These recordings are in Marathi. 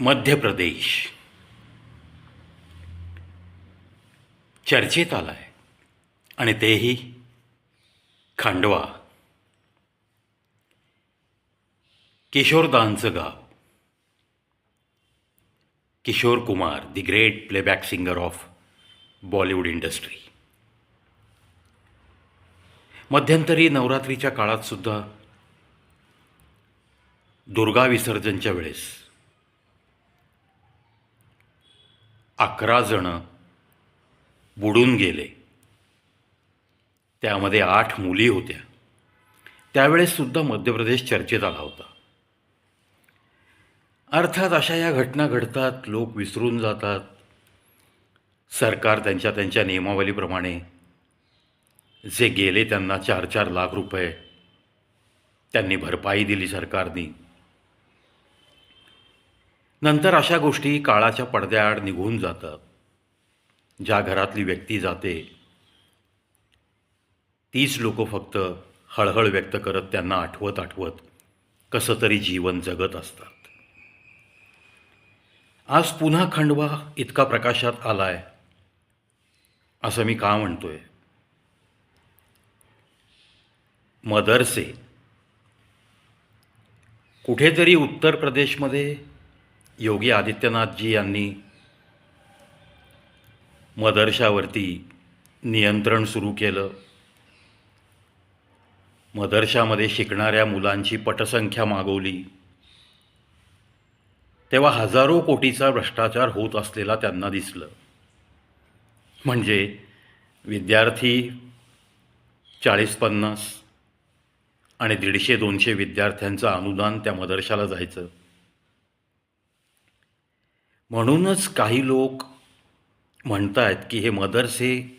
मध्य प्रदेश चर्चेत आला आहे आणि तेही खांडवा. किशोरदांचं गाव. Kishore Kumar the great playback singer of Bollywood industry मध्यंतरी नवरात्रीच्या काळात सुद्धा दुर्गा विसर्जनच्या वेळेस अकरा जणं बुडून गेले. त्यामध्ये आठ मुली होत्या. त्यावेळेससुद्धा मध्य प्रदेश चर्चेत आला होता. अर्थात अशा या घटना घडतात लोक विसरून जातात. सरकार त्यांच्या त्यांच्या नियमावलीप्रमाणे जे गेले त्यांना चार चार लाख रुपये त्यांनी भरपाई दिली सरकारने. नंतर अशा गोष्टी काळाच्या पडद्याआड निघून जातात. ज्या घरातली व्यक्ती जाते तीच लोक फक्त हळहळ व्यक्त करत त्यांना आठवत आठवत कसं तरी जीवन जगत असतात. आज पुन्हा खंडवा इतका प्रकाशात आलाय असं मी का म्हणतोय? मदरसे. कुठेतरी उत्तर प्रदेशमध्ये योगी आदित्यनाथजी यांनी मदरशावरती नियंत्रण सुरू केलं. मदरशामध्ये शिकणाऱ्या मुलांची पटसंख्या मागवली. तेव्हा हजारो कोटीचा भ्रष्टाचार होत असलेला त्यांना दिसलं. म्हणजे विद्यार्थी चाळीस पन्नास आणि दीडशे दोनशे विद्यार्थ्यांचं अनुदान त्या मदरशाला जायचं. म्हणूनच काही लोक म्हणतायत की हे मदरसे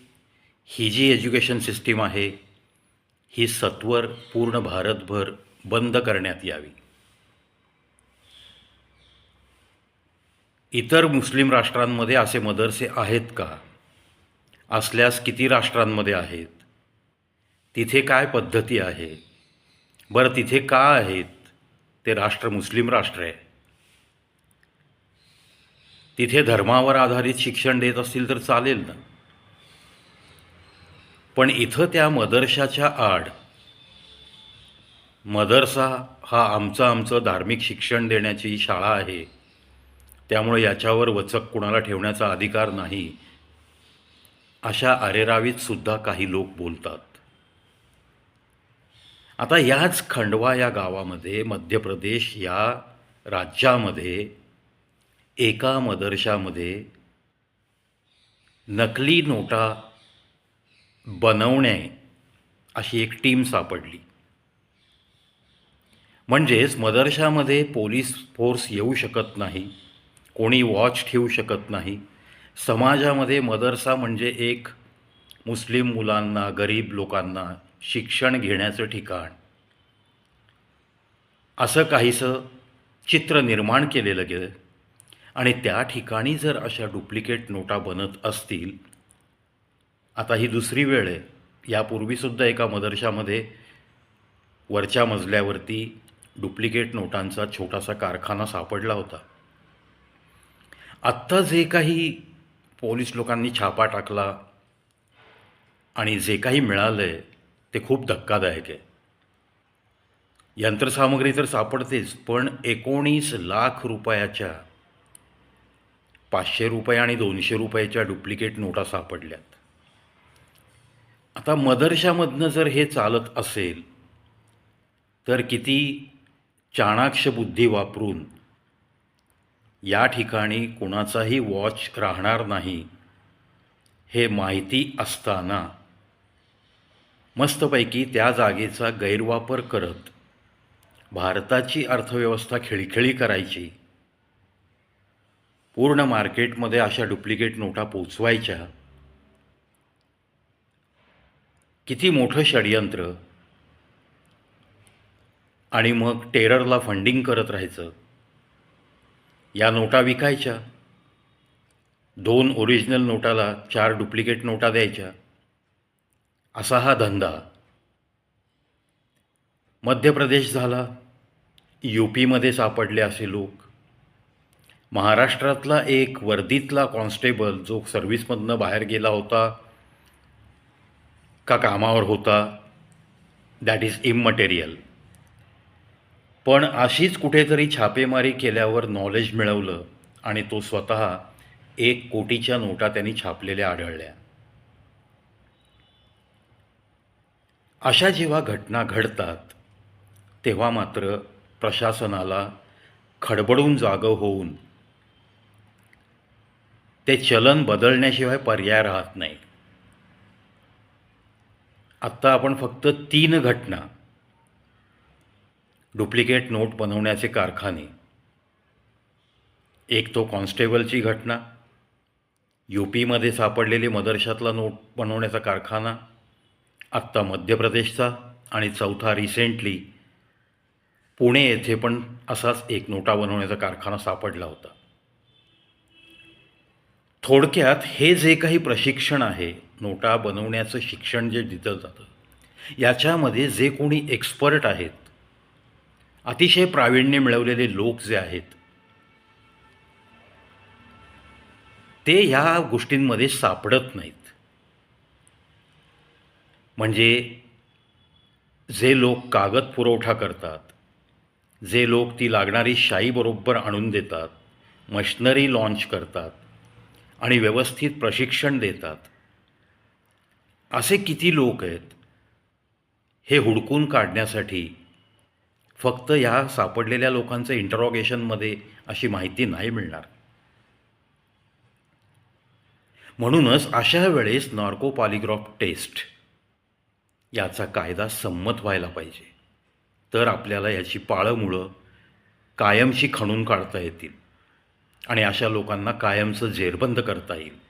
ही जी एज्युकेशन सिस्टीम आहे ही सत्वर पूर्ण भारतभर बंद करण्यात यावी. इतर मुस्लिम राष्ट्रांमध्ये असे मदरसे आहेत का? असल्यास किती राष्ट्रांमध्ये आहेत? तिथे काय पद्धती आहे? बरं तिथे का आहेत? ते राष्ट्र मुस्लिम राष्ट्र आहे. तिथे धर्मावर आधारित शिक्षण देत असतील तर चालेल ना. पण इथं त्या मदरशाच्या आड. मदरसा हा आमचं आमचं धार्मिक शिक्षण देण्याची शाळा आहे. त्यामुळे याच्यावर वचक कुणाला ठेवण्याचा अधिकार नाही. अशा अरेरावीतसुद्धा काही लोक बोलतात. आता याच खंडवा या गावामध्ये मध्य प्रदेश या राज्यामध्ये एका मदरशामध्ये नकली नोटा बनवणे अशी एक टीम सापडली. म्हणजेच मदरशामध्ये पोलीस फोर्स येऊ शकत नाही कोणी वॉच ठेवू शकत नाही. समाजामध्ये मदरसा म्हणजे एक मुस्लिम मुलांना गरीब लोकांना शिक्षण घेण्याचं ठिकाण. असं काहीसं चित्र निर्माण केलेलं गेलं. आणि त्या ठिकाणी जर अशा डुप्लिकेट नोटा बनत असतील आता ही दुसरी वेळ आहे. यापूर्वीसुद्धा एका मदरशामध्ये वरच्या मजल्यावरती डुप्लिकेट नोटांचा छोटासा कारखाना सापडला होता. आत्ता जे काही पोलीस लोकांनी छापा टाकला आणि जे काही मिळालं आहे ते खूप धक्कादायक आहे. यंत्रसामग्री तर सापडतेच पण एकोणीस लाख रुपयाच्या पाचशे रुपये आणि दोनशे रुपयाच्या डुप्लिकेट नोटा सापडल्यात. आता मदरशामधनं जर हे चालत असेल तर किती चाणाक्ष बुद्धी वापरून या ठिकाणी कुणाचाही वॉच राहणार नाही हे माहिती असताना मस्तपैकी त्या जागेचा गैरवापर करत भारताची अर्थव्यवस्था खिळखिळी करायची पूर्ण मार्केटमध्ये अशा डुप्लिकेट नोटा पोचवायच्या. किती मोठं षडयंत्र. आणि मग टेररला फंडिंग करत राहायचं. या नोटा विकायच्या. दोन ओरिजिनल नोटाला चार डुप्लिकेट नोटा द्यायच्या. असा हा धंदा. मध्य प्रदेश झाला. यू पीमध्ये सापडले असे लोक. महाराष्ट्रातला एक वर्दीतला कॉन्स्टेबल जो सर्व्हिसमधनं बाहेर गेला होता का कामावर होता दॅट इज इममटेरियल पण अशीच कुठेतरी छापेमारी केल्यावर नॉलेज मिळवलं आणि तो स्वतः एक कोटीच्या नोटा त्यांनी छापलेल्या आढळल्या. अशा जेव्हा घटना घडतात तेव्हा मात्र प्रशासनाला खडबडून जागं होऊन ते चलन बदलण्याशिवाय पर्याय राहत नाही. आत्ता आपण फक्त तीन घटना. डुप्लिकेट नोट बनवण्याचे कारखाने. एक तो कॉन्स्टेबलची घटना. यू पीमध्ये सापडलेली मदरशातला नोट बनवण्याचा कारखाना. आत्ता मध्य प्रदेशचा आणि चौथा रिसेंटली पुणे येथे पण असाच एक नोटा बनवण्याचा कारखाना सापडला होता. थोडक्यात हे जे काही प्रशिक्षण आहे नोटा बनवण्याचं शिक्षण जे दिलं जातं याच्यामध्ये जे कोणी एक्सपर्ट आहेत अतिशय प्रावीण्य मिळवलेले लोक जे आहेत ते ह्या गोष्टींमध्ये सापडत नाहीत. म्हणजे जे लोक कागद पुरवठा करतात जे लोक ती लागणारी शाई बरोबर आणून देतात मशनरी लॉन्च करतात आणि व्यवस्थित प्रशिक्षण देतात. असे किती लोक आहेत? हे हुडकून काढण्यासाठी फक्त ह्या सापडलेल्या लोकांचं इंटरॉगेशनमध्ये अशी माहिती नाही मिळणार. म्हणूनच अशा वेळेस नॉर्को पॉलिग्रॉफ टेस्ट याचा कायदा संमत व्हायला पाहिजे. तर आपल्याला याची पाळंमुळं कायमशी खणून काढता येतील. आणि अशा लोकांना कायमचं जेरबंद करता येईल.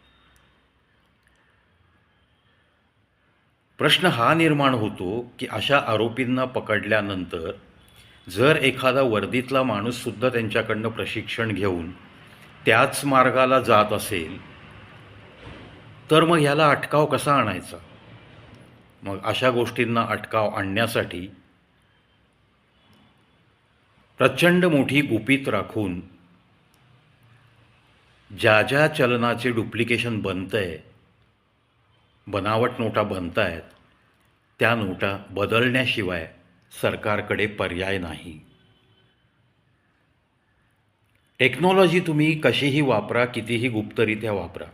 प्रश्न हा निर्माण होतो की अशा आरोपींना पकडल्यानंतर जर एखादा वर्दीतला माणूससुद्धा त्यांच्याकडनं प्रशिक्षण घेऊन त्याच मार्गाला जात असेल तर मग ह्याला अटकाव कसा आणायचा? मग अशा गोष्टींना अटकाव आणण्यासाठी प्रचंड मोठी गुपित राखून ज्या ज्या चलनाचे डुप्लिकेशन बनतं आहे बनावट नोटा बनत आहेत त्या नोटा बदलण्याशिवाय सरकारकडे पर्याय नाही. टेक्नॉलॉजी तुम्ही कशीही वापरा कितीही गुप्तरित्या वापरा.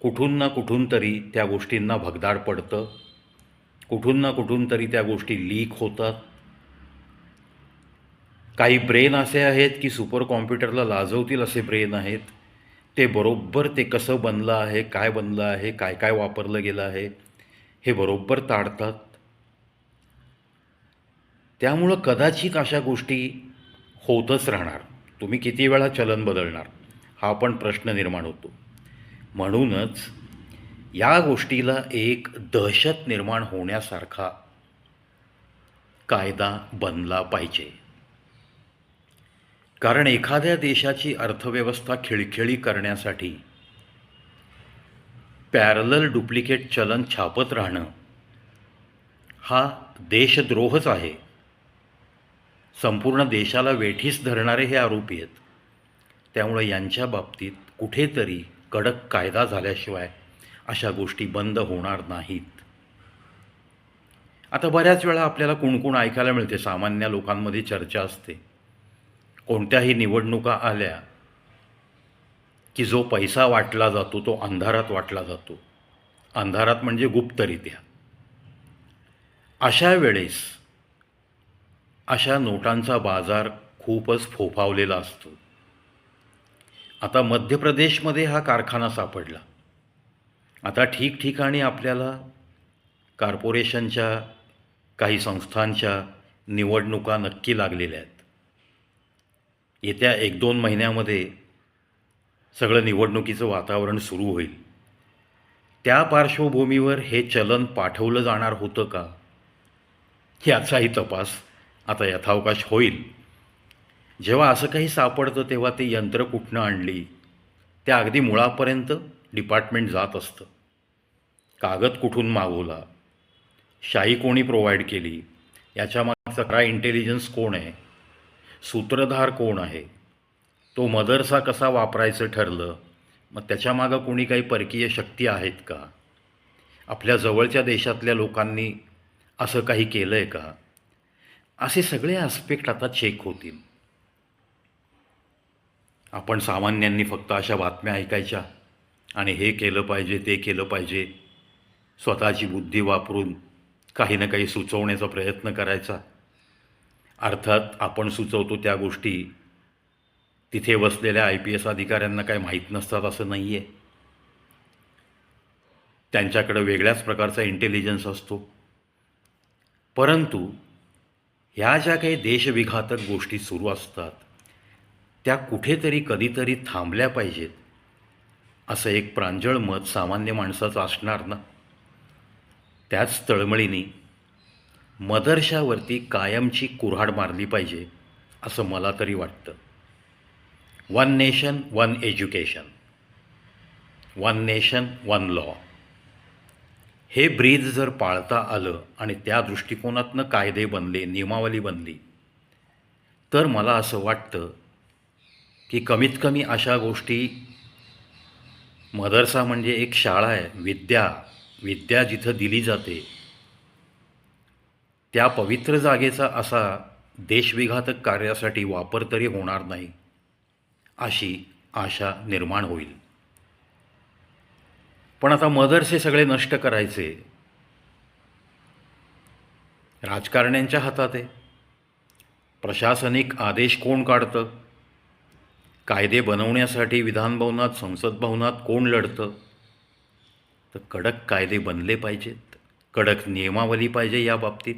कुठून ना कुठून तरी त्या गोष्टींना भगदाड पडतं. कुठून ना कुठून तरी त्या गोष्टी लीक होतात. काही ब्रेन असे आहेत की सुपर कॉम्प्युटरला लाजवतील असे ब्रेन आहेत. ते बरोबर ते कसं बनलं आहे काय बनलं आहे काय काय वापरलं गेलं आहे हे बरोबर ताडतात. त्यामुळं कदाचित अशा गोष्टी होतच राहणार. तुम्ही किती वेळा चलन बदलणार हा पण प्रश्न निर्माण होतो. म्हणूनच या गोष्टीला एक दहशत निर्माण होण्यासारखा कायदा बनला पाहिजे. कारण एखाद्या देशाची अर्थव्यवस्था खिळखिळी करण्यासाठी पॅरलल डुप्लिकेट चलन छापत राहणं हा देशद्रोहच आहे. संपूर्ण देशाला वेठीस धरणारे हे आरोपी आहेत. त्यामुळे यांच्या बाबतीत कुठेतरी कडक कायदा झाल्याशिवाय अशा गोष्टी बंद होणार नाहीत. आता बऱ्याच वेळा आपल्याला कुणकुण ऐकायला मिळते. सामान्य लोकांमध्ये चर्चा असते. कोणत्याही निवडणुका आल्या की जो पैसा वाटला जातो तो अंधारात वाटला जातो. अंधारात म्हणजे गुप्तरित्या. अशा वेळेस अशा नोटांचा बाजार खूपच फोफावलेला असतो. आता मध्य प्रदेशमध्ये हा कारखाना सापडला. आता ठिकठिकाणी आपल्याला कार्पोरेशनच्या काही संस्थांच्या निवडणुका नक्की लागलेल्या आहेत. येत्या एक दोन महिन्यामध्ये सगळं निवडणुकीचं वातावरण सुरू होईल. त्या पार्श्वभूमीवर हे चलन पाठवलं जाणार होतं का? याचाही तपास आता यथावकाश होईल. जेव्हा असं काही सापडतं तेव्हा ते यंत्र कुठनं आणली? त्या अगदी मुळापर्यंत डिपार्टमेंट जात असतं. कागद कुठून मागवला? शाही कोणी प्रोव्हाइड केली? याच्यामागचा काय इंटेलिजन्स कोण आहे? सूत्रधार कोण आहे? तो मदरसा कसा वापरायचं ठरलं? मग त्याच्यामागं कोणी काही परकीय शक्ती आहेत का? आपल्या जवळच्या देशातल्या लोकांनी असं काही केलं आहे का? असे सगळे आस्पेक्ट आता चेक होतील. आपण सामान्यांनी फक्त अशा बातम्या ऐकायच्या आणि हे केलं पाहिजे ते केलं पाहिजे. स्वतःची बुद्धी वापरून काही ना काही सुचवण्याचा प्रयत्न करायचा. अर्थात आपण सुचवतो त्या गोष्टी तिथे बसलेल्या आय पी एस अधिकाऱ्यांना काय माहीत नसतात असं नाही आहे त्यांच्याकडं वेगळ्याच प्रकारचा इंटेलिजन्स असतो. परंतु ह्या ज्या काही देशविघातक गोष्टी सुरू असतात त्या कुठेतरी कधीतरी थांबल्या पाहिजेत असं एक प्रांजळ मत सामान्य माणसाचं असणार ना? त्याच तळमळीने मदरशावरती कायमची कुऱ्हाड मारली पाहिजे असं मला तरी वाटतं. One nation one education one nation one law हे ब्रीद जर पाळता आलं आणि त्या दृष्टिकोनातनं कायदे बनले नियमावली बनली तर मला असं वाटतं की कमीत कमी अशा गोष्टी मदरसा म्हणजे एक शाळा आहे विद्या विद्या जिथं दिली जाते त्या पवित्र जागेचा असा देशविघातक कार्यासाठी वापर तरी होणार नाही अशी आशा निर्माण होईल. पण आता मदरसे सगळे नष्ट करायचे. राजकारण्यांच्या हातात. आहे प्रशासनिक आदेश कोण काढतं? कायदे बनवण्यासाठी विधानभवनात संसद भवनात कोण लढतं? तर कडक कायदे बनले पाहिजेत. कडक नियमावली पाहिजे या बाबतीत.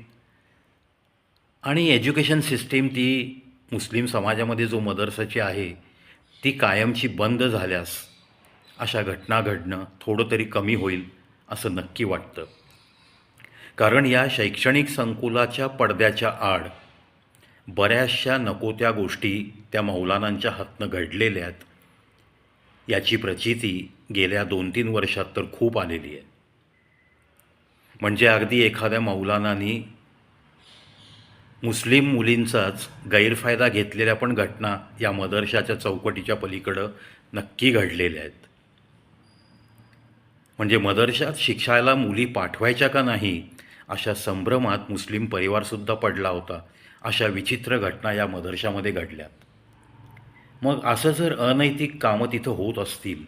आणि एज्युकेशन सिस्टीम ती मुस्लिम समाजामध्ये जो मदरसाची आहे ती कायमची बंद झाल्यास अशा घटना घडणं थोडं तरी कमी होईल असं नक्की वाटतं. कारण या शैक्षणिक संकुलाच्या पडद्याच्या आड बऱ्याचशा नको त्या गोष्टी त्या मौलानांच्या हातनं घडलेल्या आहेत. याची प्रचिती गेल्या दोन तीन वर्षात तर खूप आलेली आहे. म्हणजे अगदी एखाद्या मौलानानी मुस्लिम मुलींचाच गैरफायदा घेतलेल्या पण घटना या मदरशाच्या चौकटीच्या पलीकडं नक्की घडलेल्या आहेत. म्हणजे मदरशात शिक्षायला मुली पाठवायच्या का नाही अशा संभ्रमात मुस्लिम परिवारसुद्धा पडला होता अशा विचित्र घटना या मदरशामध्ये घडल्यात. मग असं जर अनैतिक कामं तिथं होत असतील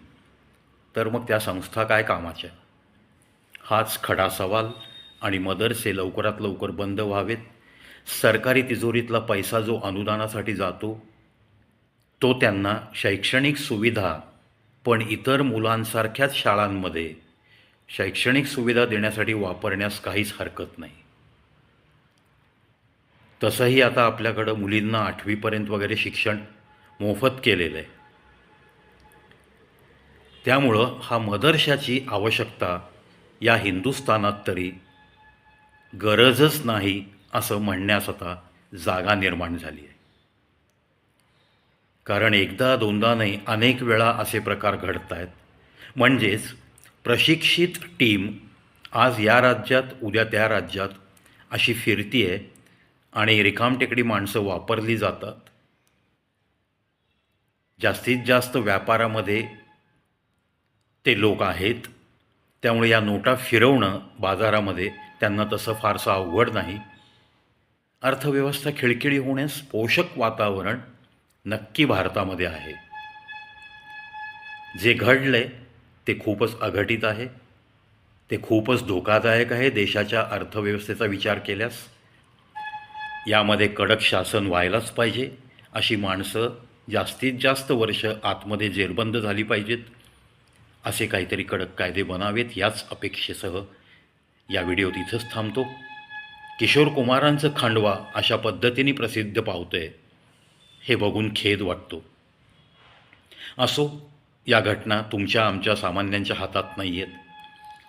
तर मग त्या संस्था काय कामाच्या? हाच खडा सवाल आणि मदरसे लवकरात लवकर बंद व्हावेत सरकारी तिजोरीतला पैसा जो अनुदानासाठी जातो तो त्यांना शैक्षणिक सुविधा पण इतर मुलांसारख्याच शाळांमध्ये शैक्षणिक सुविधा देण्यासाठी वापरण्यास काहीच हरकत नाही. तसंही आता आपल्याकडं मुलींना आठवीपर्यंत वगैरे शिक्षण मोफत केलेलं आहे. त्यामुळं हा मदरशाची आवश्यकता या हिंदुस्थानात तरी गरजच नाही असं म्हणण्यास आता जागा निर्माण झाली आहे. कारण एकदा दोनदा नाही अनेक वेळा असे प्रकार घडत आहेत. म्हणजेच प्रशिक्षित टीम आज या राज्यात उद्या त्या राज्यात अशी फिरती आहे आणि रिकामटेकडी माणसं वापरली जातात. जास्तीत जास्त व्यापारामध्ये ते लोक आहेत. त्यामुळे या नोटा फिरवणं बाजारामध्ये त्यांना तसं फारसं अवघड नाही. अर्थव्यवस्था खिळखिळी होण्यास पोषक वातावरण नक्की भारतामध्ये आहे. जे घडलं ते खूपच अघटित आहे. ते खूपच धोकादायक आहे देशाच्या अर्थव्यवस्थेचा विचार केल्यास. यामध्ये कडक शासन व्हायलाच पाहिजे अशी माणसं जास्तीत जास्त वर्ष आतमध्ये जेरबंद झाली पाहिजेत. असे काहीतरी कडक कायदे बनावेत याच अपेक्षेसह या व्हिडिओ तिथंच थांबतो. किशोर कुमारांचं खांडवा अशा पद्धतीने प्रसिद्ध पावतंय. हे बघून खेद वाटतो. असो या घटना तुमच्या आमच्या सामान्यांच्या हातात नाही आहेत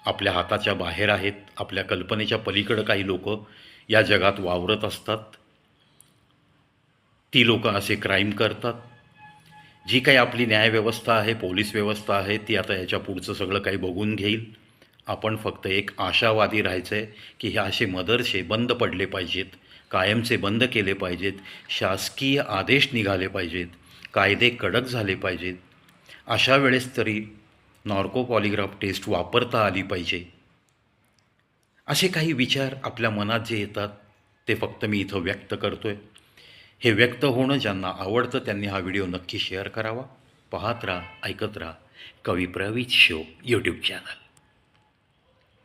आपल्या हाताच्या बाहेर आहेत आपल्या कल्पनेच्या पलीकडं काही लोक या जगात वावरत असतात. ती लोकं असे क्राईम करतात. जी काही आपली न्यायव्यवस्था आहे पोलीस व्यवस्था आहे ती आता याच्या पुढचं सगळं काही बघून घेईल. आपण फक्त एक आशावादी राहायचं आहे की हे असे मदरसे बंद पडले पाहिजेत कायमचे बंद केले पाहिजेत शासकीय आदेश निघाले पाहिजेत कायदे कडक झाले पाहिजेत. अशा वेळेस तरी नॉर्को पॉलिग्राफ टेस्ट वापरता आली पाहिजे. असे काही विचार आपल्या मनात जे येतात ते फक्त मी इथं व्यक्त करतो आहे हे व्यक्त होणं ज्यांना आवडतं त्यांनी हा व्हिडिओ नक्की शेअर करावा. पाहत राहा ऐकत राहा. कवी प्रवीत शो यूट्यूब चॅनल